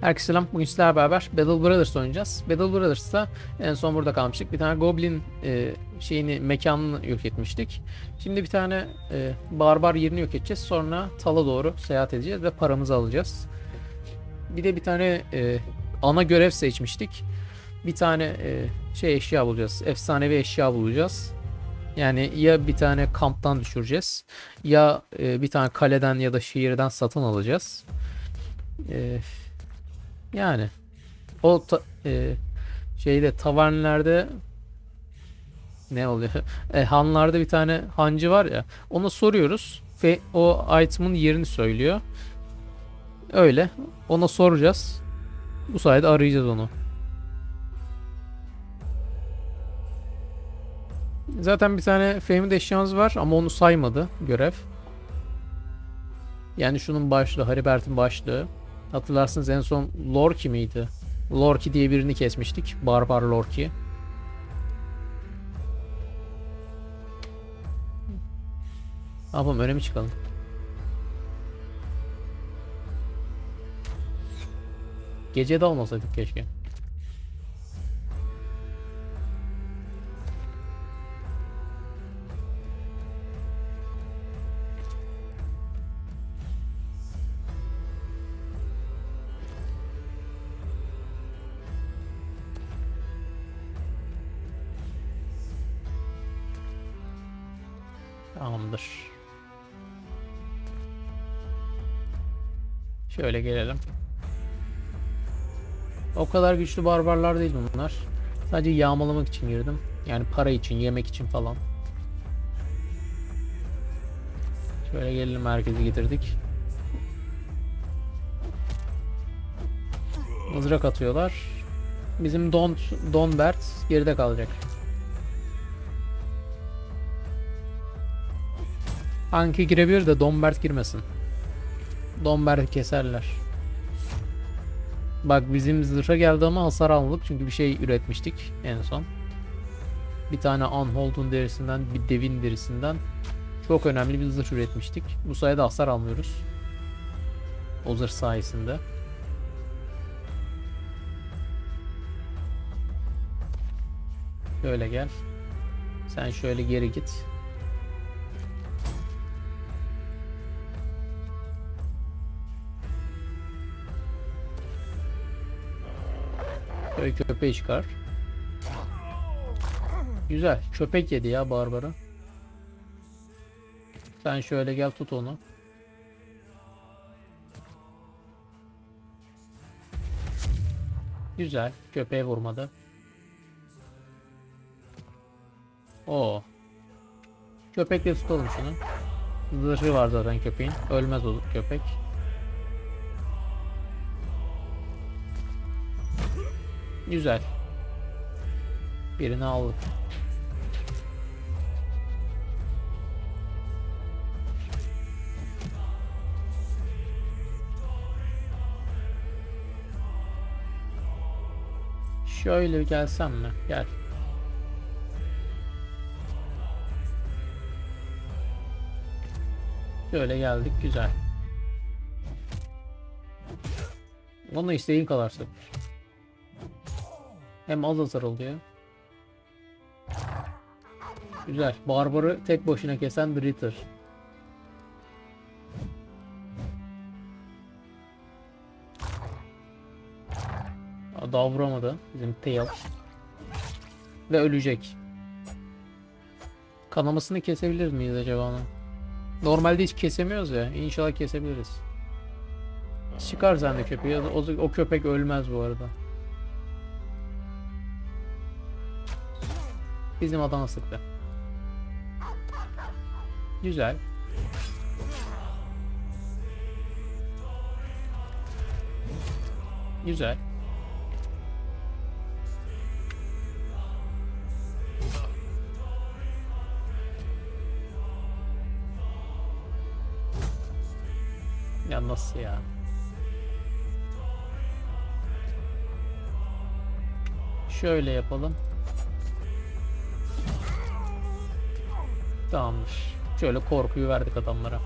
Herkese selam. Bugün sizlerle beraber Battle Brothers oynayacağız. Battle Brothers'ta en son burada kalmıştık. Bir tane Goblin e, şeyini, mekanını yok etmiştik. Şimdi bir tane e, barbar yerini yok edeceğiz. Sonra Tal'a doğru seyahat edeceğiz ve paramızı alacağız. Bir de bir tane e, ana görev seçmiştik. Bir tane e, şey eşya bulacağız. Efsanevi eşya bulacağız. Yani ya bir tane kamptan düşüreceğiz ya e, bir tane kaleden ya da şehirden satın alacağız. E, yani o ta- e, şeyde tavernlerde ne oluyor? E, hanlarda bir tane hancı var ya. Ona soruyoruz. Ve o item'ın yerini söylüyor. Öyle. Ona soracağız. Bu sayede arayacağız onu. Zaten bir tane de eşyamız var ama onu saymadı görev. Yani şunun başlığı, Haribert'in başlığı. Hatırlarsınız en son Lorki miydi? Lorki diye birini kesmiştik. Barbar Lorki. Ne yapalım öne mi çıkalım? Gece de olmasaydık keşke. Şöyle gelelim. O kadar güçlü barbarlar değil bunlar. Sadece yağmalamak için girdim. Yani para için, yemek için falan. Şöyle gelelim merkeze getirdik. Mızrak atıyorlar. Bizim Don Don Bert geride kalacak. Anki girebilir de Dombert girmesin. Dombert keserler. Bak bizim zırha geldi ama hasar almadık çünkü bir şey üretmiştik en son. Bir tane Unhold'un derisinden, bir devin derisinden çok önemli bir zırh üretmiştik. Bu sayede hasar almıyoruz. O zırh sayesinde. Şöyle gel. Sen şöyle geri git. Köy köpeği çıkar. Güzel. Köpek yedi ya Barbara. Sen şöyle gel tut onu. Güzel. Köpeğe vurmadı. Oo. Köpekle tutalım şunu. Zırhı var zaten köpeğin. Ölmez o köpek. Güzel. Birini aldık. Şöyle gelsem mi? Gel. Şöyle geldik. Güzel. Onu isteğin kadar sık. Hem az hasar oluyor. Güzel. Barbarı tek başına kesen bir Ritter. Daha vuramadı. Bizim Tail. Ve ölecek. Kanamasını kesebilir miyiz acaba onu? Normalde hiç kesemiyoruz ya. İnşallah kesebiliriz. Çıkar sen de köpeği. O, o köpek ölmez bu arada. Bizim adama sıktı. Güzel. Güzel. Ya nasıl ya? Şöyle yapalım. Tamamdır. Şöyle korkuyu verdik adamlara.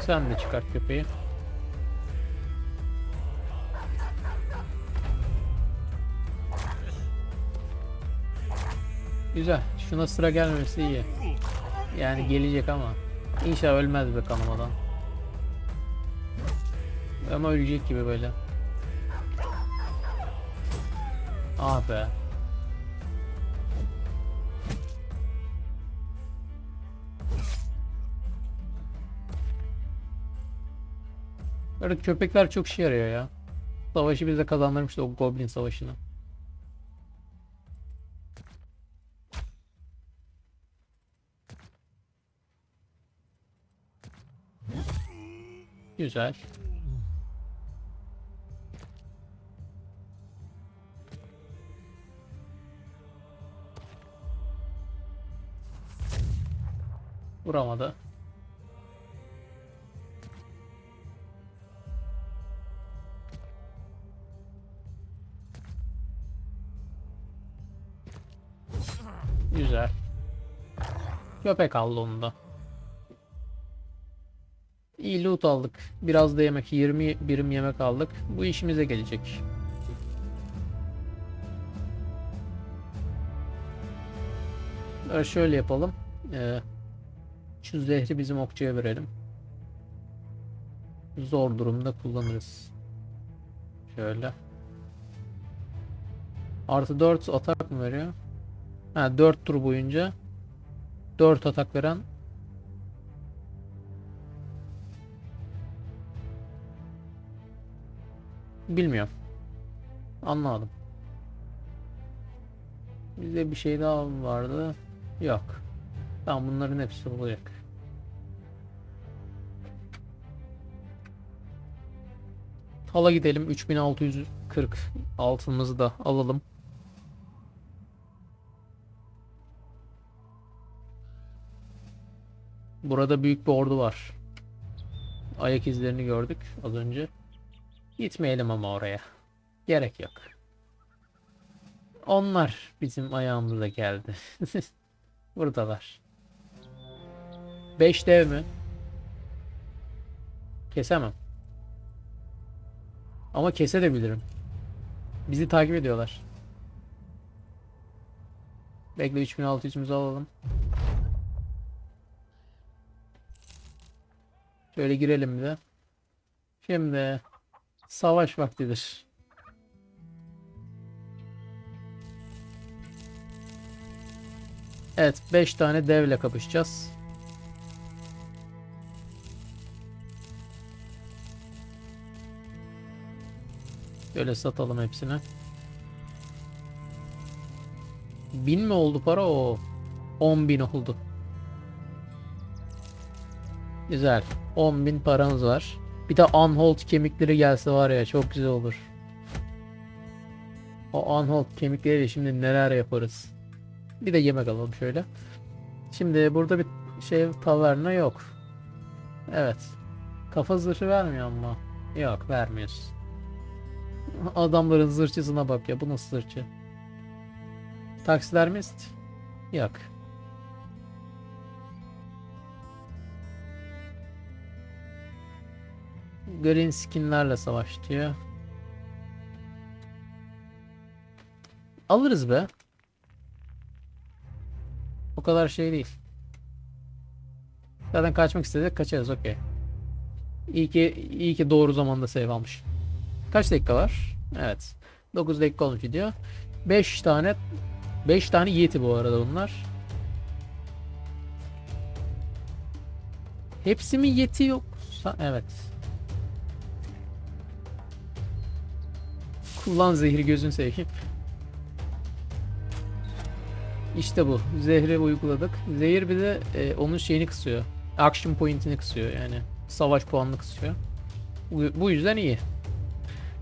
Sen de çıkart köpeği. Güzel. Şuna sıra gelmesi iyi. Yani gelecek ama. İnşallah ölmez be kanamadan. Ama ölecek gibi böyle. Ah be. Böyle köpekler çok işe yarıyor ya. Savaşı bize kazandırmıştı o Goblin savaşını. Güzel. Vuramadı. Güzel. Köpek aldı onu da. İyi loot aldık. Biraz da yemek. 20 birim yemek aldık. Bu işimize gelecek. Ee, şöyle yapalım. Ee, şu zehri bizim okçuya verelim. Zor durumda kullanırız. Şöyle. Artı 4 atak mı veriyor? Ha 4 tur boyunca 4 atak veren Bilmiyorum. Anlamadım. Bizde bir şey daha vardı. Yok. Tamam bunların hepsi olacak. Hala gidelim. 3640 altınımızı da alalım. Burada büyük bir ordu var. Ayak izlerini gördük az önce. Gitmeyelim ama oraya. Gerek yok. Onlar bizim ayağımıza geldi. Buradalar. 5 dev mi? Kesemem. Ama kese de bilirim. Bizi takip ediyorlar. Bekle 3600'ümüzü alalım. Şöyle girelim bir de. Şimdi savaş vaktidir. Evet 5 tane devle kapışacağız. Şöyle satalım hepsini. 1000 mi oldu para o? 10.000 oldu. Güzel. 10.000 paramız var. Bir de unhold kemikleri gelse var ya çok güzel olur. O unhold kemikleriyle şimdi neler yaparız. Bir de yemek alalım şöyle. Şimdi burada bir şey taverna yok. Evet. Kafa zırhı vermiyor ama. Yok vermiyoruz. Adamların zırhçısına bak ya bu nasıl zırhçı. Taksidermist. Yok. Green skinlerle savaş diyor. Alırız be. O kadar şey değil. Zaten kaçmak istedik kaçarız okey. İyi ki, iyi ki doğru zamanda save almış. Kaç dakika var? Evet. 9 dakika olmuş video. 5 tane 5 tane yeti bu arada bunlar. Hepsi mi yeti yoksa? Evet. Kullan zehri gözün seveyim. İşte bu. Zehri uyguladık. Zehir bir de e, onun şeyini kısıyor. Action point'ini kısıyor yani. Savaş puanını kısıyor. Bu, yüzden iyi.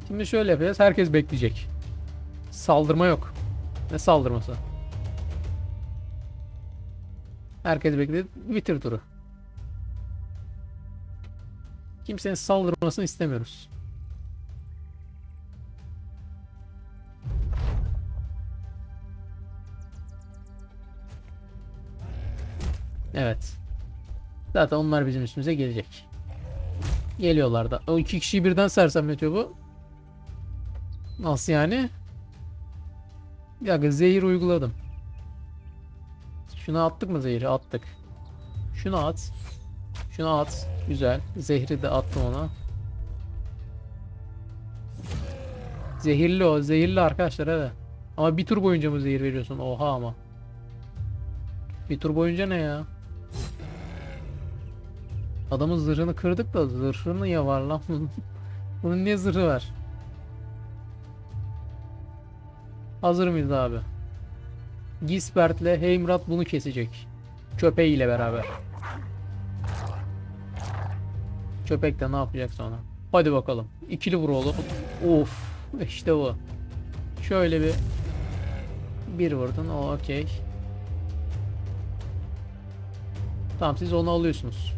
Şimdi şöyle yapacağız. Herkes bekleyecek. Saldırma yok. Ne saldırması? Herkes bekledi. Bitir turu. Kimsenin saldırmasını istemiyoruz. Evet. Zaten onlar bizim üstümüze gelecek. Geliyorlar da. O iki kişiyi birden sersemletiyor bu. Nasıl yani? Dakika zehir uyguladım. Şuna attık mı zehri? Attık. Şunu at. Şunu at. Güzel. Zehri de attım ona. Zehirli o. Zehirli arkadaşlar evet. Ama bir tur boyunca mı zehir veriyorsun? Oha ama. Bir tur boyunca ne ya? Adamın zırhını kırdık da zırhı niye var lan? Bunun niye zırhı var? Hazır mıyız abi? Gisbert'le Heimrat bunu kesecek. Köpeğiyle beraber. Köpek de ne yapacak sonra? Hadi bakalım. İkili vur oğlum. Of. işte bu. Şöyle bir bir vurdun. Okey. Tamam siz onu alıyorsunuz.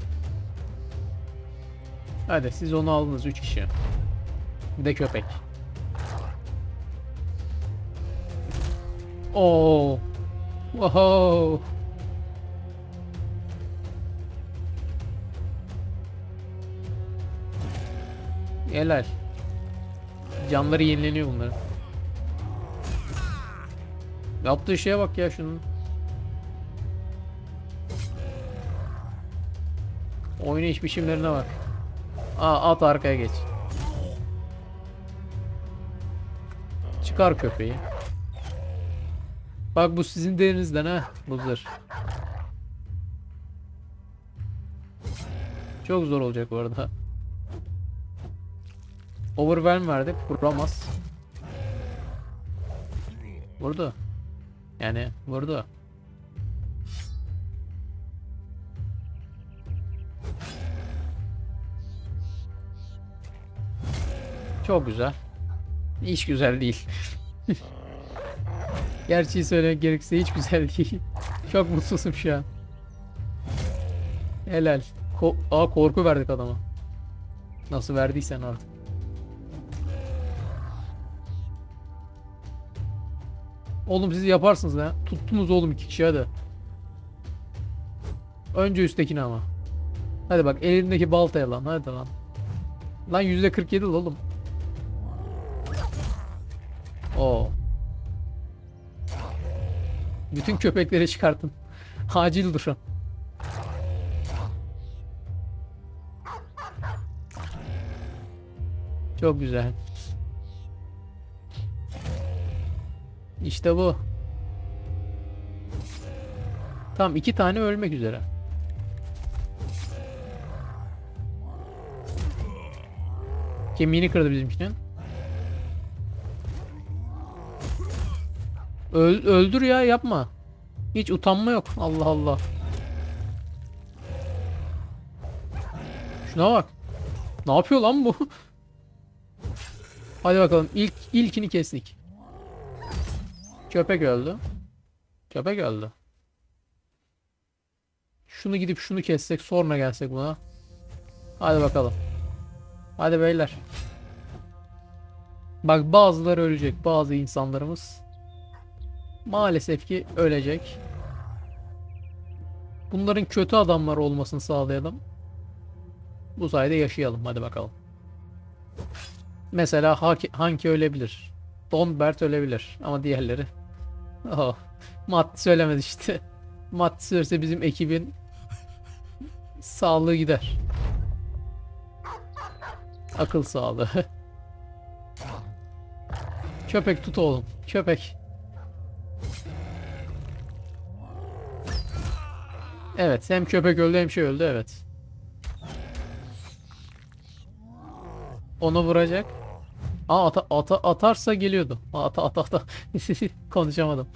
Hadi siz onu aldınız 3 kişi. Bir de köpek. Oo. Wow. Helal. Canları yenileniyor bunların. Yaptığı şeye bak ya şunun. Oynayış biçimlerine bak. Aa at arkaya geç. Çıkar köpeği. Bak bu sizin derinizden ha. Bu zırh. Çok zor olacak bu arada. Overwhelm verdik. Vuramaz. Vurdu. Yani vurdu. Çok güzel. Hiç güzel değil. Gerçeği söylemek gerekirse hiç güzel değil. Çok mutsuzum şu an. Helal. Ko Aa korku verdik adama. Nasıl verdiysen artık. Oğlum siz yaparsınız ya. Tuttunuz oğlum iki kişi hadi. Önce üsttekini ama. Hadi bak elindeki baltaya lan hadi lan. Lan %47 lan oğlum. Oo. Bütün köpekleri çıkartın. Acil durun. Çok güzel. İşte bu. Tamam iki tane ölmek üzere. Kemiğini kırdı bizimkinin. Öl, öldür ya yapma. Hiç utanma yok. Allah Allah. Şuna bak. Ne yapıyor lan bu? Hadi bakalım. İlk ilkini kestik. Köpek öldü. Köpek öldü. Şunu gidip şunu kessek sonra gelsek buna. Hadi bakalım. Hadi beyler. Bak bazıları ölecek. Bazı insanlarımız. Maalesef ki ölecek. Bunların kötü adamlar olmasını sağlayalım. Bu sayede yaşayalım. Hadi bakalım. Mesela Haki, Hanki ölebilir. Donbert ölebilir. Ama diğerleri... Oh, Matt söylemedi işte. Matt söylerse bizim ekibin sağlığı gider. Akıl sağlığı. Köpek tut oğlum. Köpek. Evet hem köpek öldü hem şey öldü evet. Onu vuracak. Aa ata, ata, atarsa geliyordu. Ata ata ata. Konuşamadım.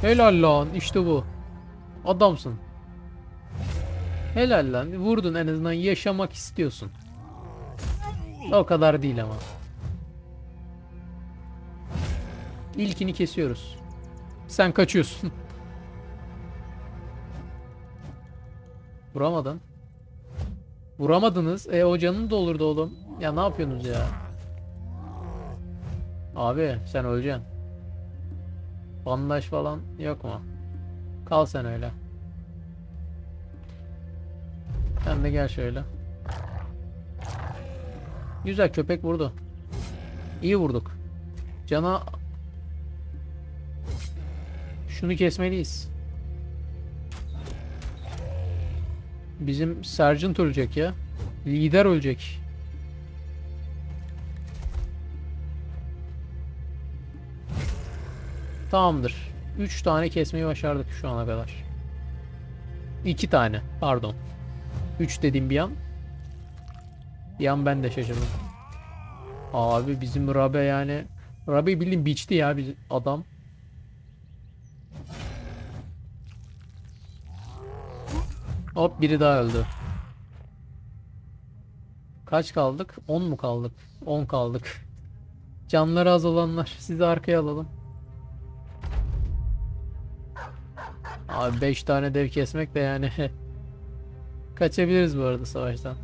Helal lan işte bu. Adamsın. Helal lan vurdun en azından yaşamak istiyorsun. O kadar değil ama. İlkini kesiyoruz. Sen kaçıyorsun. Vuramadın. Vuramadınız. E o canın da olurdu oğlum. Ya ne yapıyorsunuz ya? Abi sen öleceksin. Bandaj falan yok mu? Kal sen öyle. Sen de gel şöyle. Güzel köpek vurdu. İyi vurduk. Cana şunu kesmeliyiz. Bizim Sergeant ölecek ya. Lider ölecek. Tamamdır. 3 tane kesmeyi başardık şu ana kadar. 2 tane. Pardon. 3 dediğim bir an. Bir an ben de şaşırdım. Abi bizim Rabe yani Rabe bildiğin biçti ya biz adam. Hop biri daha öldü. Kaç kaldık? 10 mu kaldık? 10 kaldık. Canları az olanlar sizi arkaya alalım. Abi 5 tane dev kesmek de yani kaçabiliriz bu arada savaştan.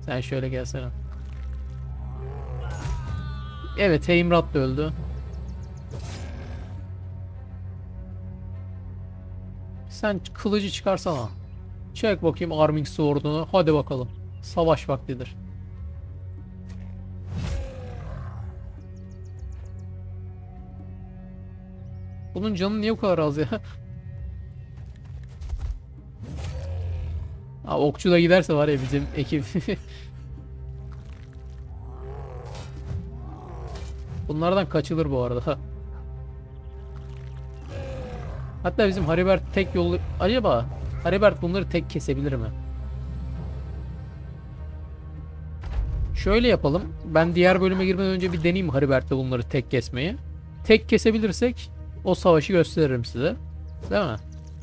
Sen şöyle gelsene. Evet Heimrat da öldü. Sen kılıcı çıkarsana. Çek bakayım Arming Sword'unu. Hadi bakalım. Savaş vaktidir. Bunun canı niye bu kadar az ya? Aa, okçu da giderse var ya bizim ekip. Bunlardan kaçılır bu arada. Hatta bizim Haribert tek yolu... Acaba Haribert bunları tek kesebilir mi? Şöyle yapalım. Ben diğer bölüme girmeden önce bir deneyeyim Haribert'te bunları tek kesmeyi. Tek kesebilirsek o savaşı gösteririm size. Değil mi?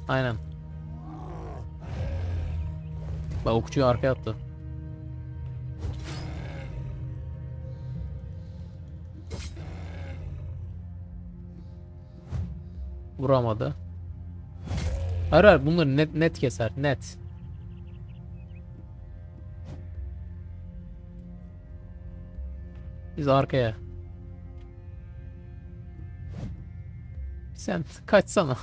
Aynen. Bak okçuyu arkaya attı. Vuramadı. Hayır bunları net net keser net. Biz arkaya. Sen kaçsana.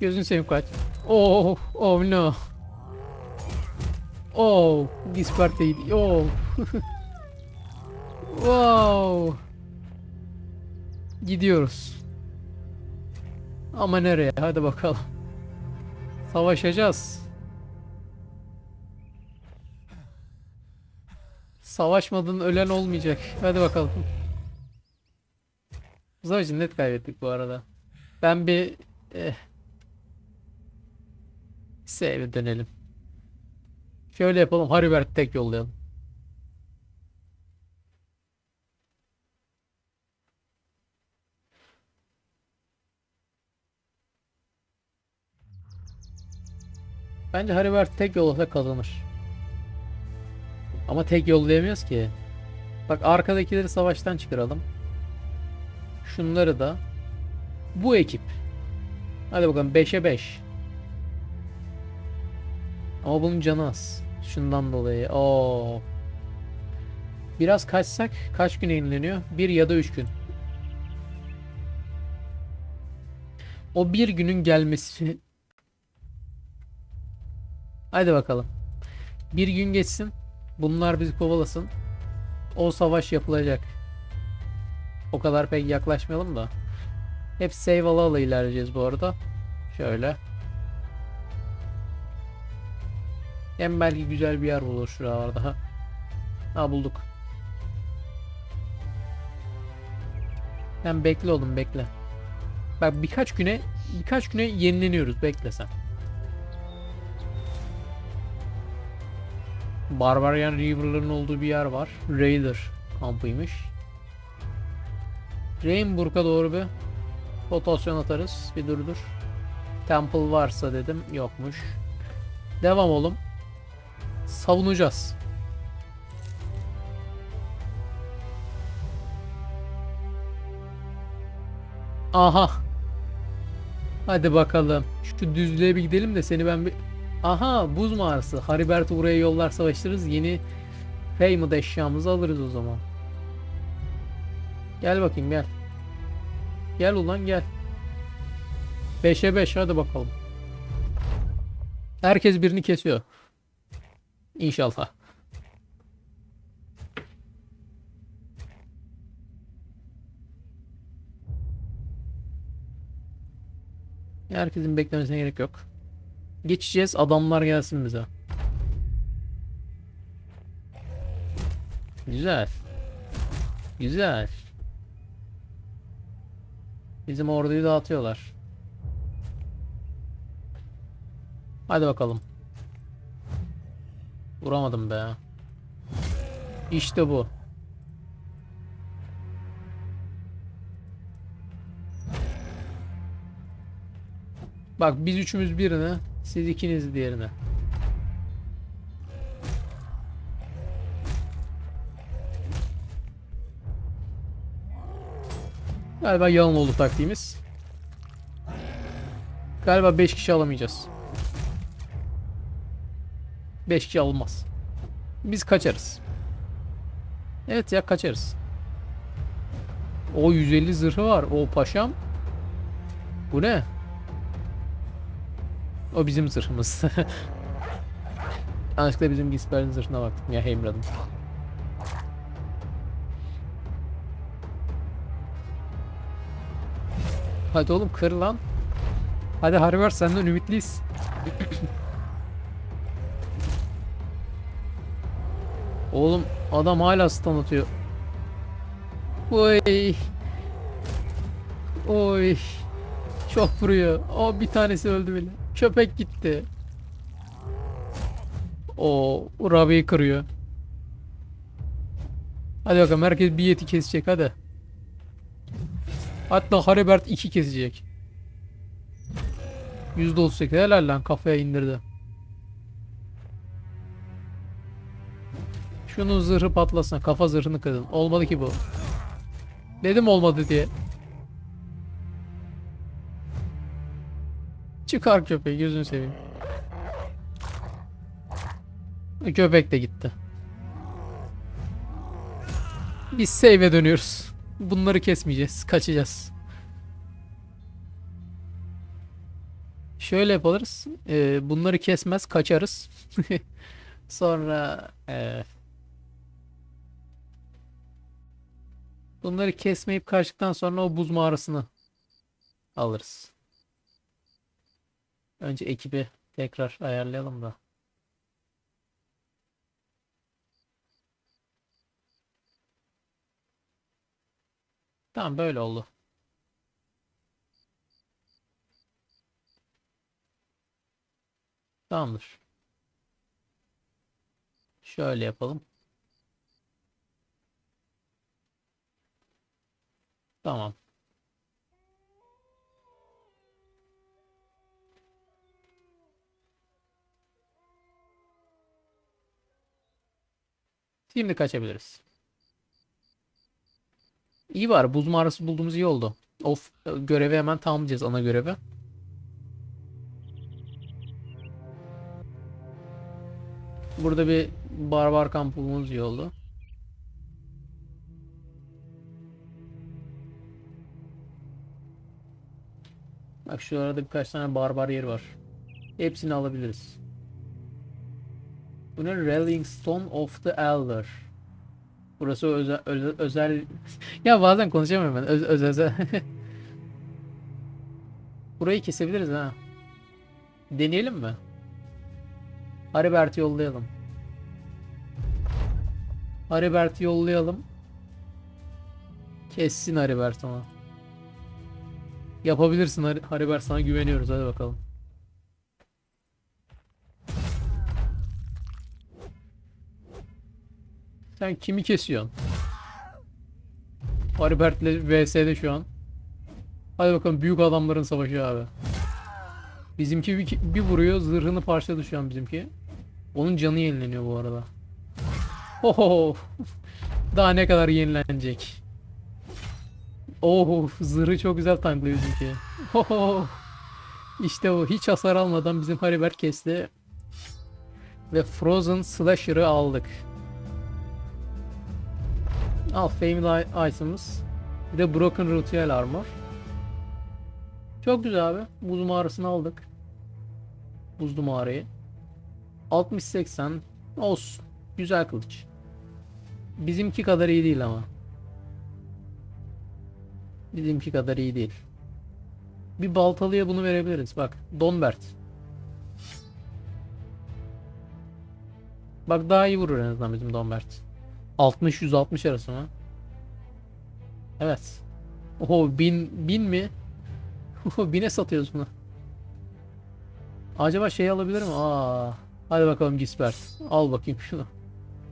Gözün seveyim kaç. Oh, oh no. Oh, this part. Oh. wow. Gidiyoruz. Ama nereye? Hadi bakalım. Savaşacağız. Savaşmadan ölen olmayacak. Hadi bakalım. Bu savaşı net kaybettik bu arada. Ben bir eh, Save'e dönelim. Şöyle yapalım. Haribert tek yollayalım. Bence Haribert tek yollasa kazanır. Ama tek yollayamıyoruz ki. Bak arkadakileri savaştan çıkaralım. Şunları da. Bu ekip. Hadi bakalım 5'e 5. Ama bunun canı az. Şundan dolayı. Oo. Biraz kaçsak kaç gün yenileniyor? Bir ya da üç gün. O bir günün gelmesi. Hadi bakalım. Bir gün geçsin. Bunlar bizi kovalasın. O savaş yapılacak. O kadar pek yaklaşmayalım da. Hep save ala ala ilerleyeceğiz bu arada. Şöyle. Hem belki güzel bir yer bulur şuralarda. Ha, ha bulduk. Sen bekle oğlum bekle. Bak birkaç güne birkaç güne yenileniyoruz bekle sen. Barbarian River'ların olduğu bir yer var. Raider kampıymış. Rainburg'a doğru bir rotasyon atarız. Bir dur dur. Temple varsa dedim. Yokmuş. Devam oğlum. Savunacağız. Aha. Hadi bakalım. Şu düzlüğe bir gidelim de seni ben bir... Aha buz mağarası. Haribert'i buraya yollar savaştırırız. Yeni Famed eşyamızı alırız o zaman. Gel bakayım gel. Gel ulan gel. 5'e 5 hadi bakalım. Herkes birini kesiyor. İnşallah. Herkesin beklemesine gerek yok. Geçeceğiz. Adamlar gelsin bize. Güzel. Güzel. Bizim orduyu dağıtıyorlar. Hadi bakalım. Vuramadım be. İşte bu. Bak biz üçümüz birine, siz ikiniz diğerine. Galiba yalan oldu taktiğimiz. Galiba 5 kişi alamayacağız. 5 kişi alınmaz. Biz kaçarız. Evet ya kaçarız. O 150 zırhı var. O paşam. Bu ne? O bizim zırhımız. Yanlışlıkla bizim Gisbert'in zırhına baktım ya Heimrad'ın. Hadi oğlum kır lan. Hadi Harvar senden ümitliyiz. Oğlum adam hala stun atıyor. Oy. Oy. Çok vuruyor. O bir tanesi öldü bile. Köpek gitti. O Rabi'yi kırıyor. Hadi bakalım herkes bir yeti kesecek hadi. Hatta Haribert 2 kesecek. %38 helal lan kafaya indirdi. Şunun zırhı patlasın. Kafa zırhını kırın. Olmadı ki bu. Dedim olmadı diye. Çıkar köpeği gözünü seveyim. Köpek de gitti. Biz save'e dönüyoruz. Bunları kesmeyeceğiz. Kaçacağız. Şöyle yaparız. Ee, bunları kesmez kaçarız. Sonra ee, bunları kesmeyip kaçtıktan sonra o buz mağarasını alırız. Önce ekibi tekrar ayarlayalım da. Tamam böyle oldu. Tamamdır. Şöyle yapalım. Tamam. Şimdi kaçabiliriz. İyi var. Buz mağarası bulduğumuz iyi oldu. Of görevi hemen tamamlayacağız ana görevi. Burada bir barbar kamp bulmamız iyi oldu. Bak şu arada birkaç tane barbar yeri var. Hepsini alabiliriz. Bu ne? Rallying Stone of the Elder. Burası özel, özel, özel... ya bazen konuşamıyorum ben. Öz, öz, özel. Burayı kesebiliriz ha. Deneyelim mi? Haribert'i yollayalım. Haribert'i yollayalım. Kessin Haribert ona. Yapabilirsin Har- Haribert sana güveniyoruz hadi bakalım. Sen kimi kesiyorsun? Haribert'le VS'de şu an. Hadi bakalım büyük adamların savaşı abi. Bizimki bir, bir vuruyor zırhını parçaladı şu an bizimki. Onun canı yenileniyor bu arada. Oho. Daha ne kadar yenilenecek. Oh zırhı çok güzel tanklıyor bizimki. Oho. İşte bu hiç hasar almadan bizim Haribert kesti. Ve Frozen Slasher'ı aldık. Al Family Items. Bir de Broken Ritual Armor. Çok güzel abi. Buz mağarasını aldık. buzlu mağarayı. 60-80 olsun. Güzel kılıç. Bizimki kadar iyi değil ama. Bizimki kadar iyi değil. Bir baltalıya bunu verebiliriz. Bak Donbert. Bak daha iyi vurur en azından bizim Donbert. 60-160 arası mı? Evet. Oho 1000 bin mi? Oho 1000'e satıyoruz bunu. Acaba şey alabilir mi? Aa. Hadi bakalım Gisbert. Al bakayım şunu.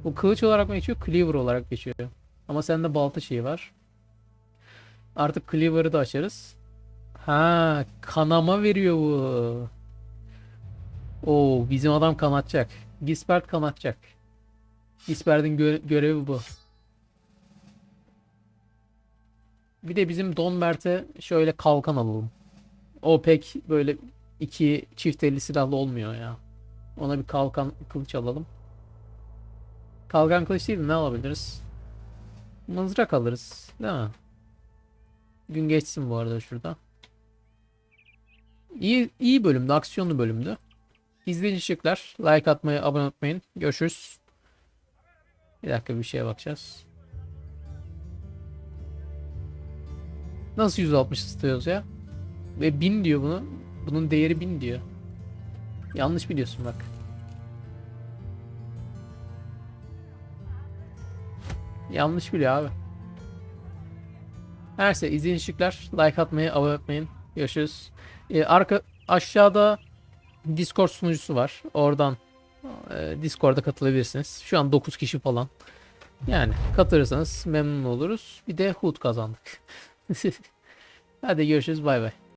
Bu kılıç olarak mı geçiyor? Cleaver olarak geçiyor. Ama sende balta şeyi var. Artık Cleaver'ı da açarız. Ha, kanama veriyor bu. Oo, bizim adam kanatacak. Gisbert kanatacak. Gisbert'in gö- görevi bu. Bir de bizim Donbert'e şöyle kalkan alalım. O pek böyle iki çift elli silahlı olmuyor ya. Ona bir kalkan kılıç alalım. Kalkan kılıç değil de ne alabiliriz? Mızrak alırız. Değil mi? Gün geçsin bu arada şurada. İyi, iyi bölümdü. Aksiyonlu bölümdü. Şıklar. Like atmayı, abone olmayı. Görüşürüz. Bir dakika bir şeye bakacağız. Nasıl 160 istiyoruz ya? Ve 1000 diyor bunu. Bunun değeri 1000 diyor. Yanlış biliyorsun bak. Yanlış biliyor abi. Neyse izleyin şıklar. Like atmayı, abone olmayın. Görüşürüz. Ee, arka aşağıda Discord sunucusu var. Oradan e, Discord'a katılabilirsiniz. Şu an 9 kişi falan. Yani katılırsanız memnun oluruz. Bir de HUD kazandık. Hadi görüşürüz. Bay bay.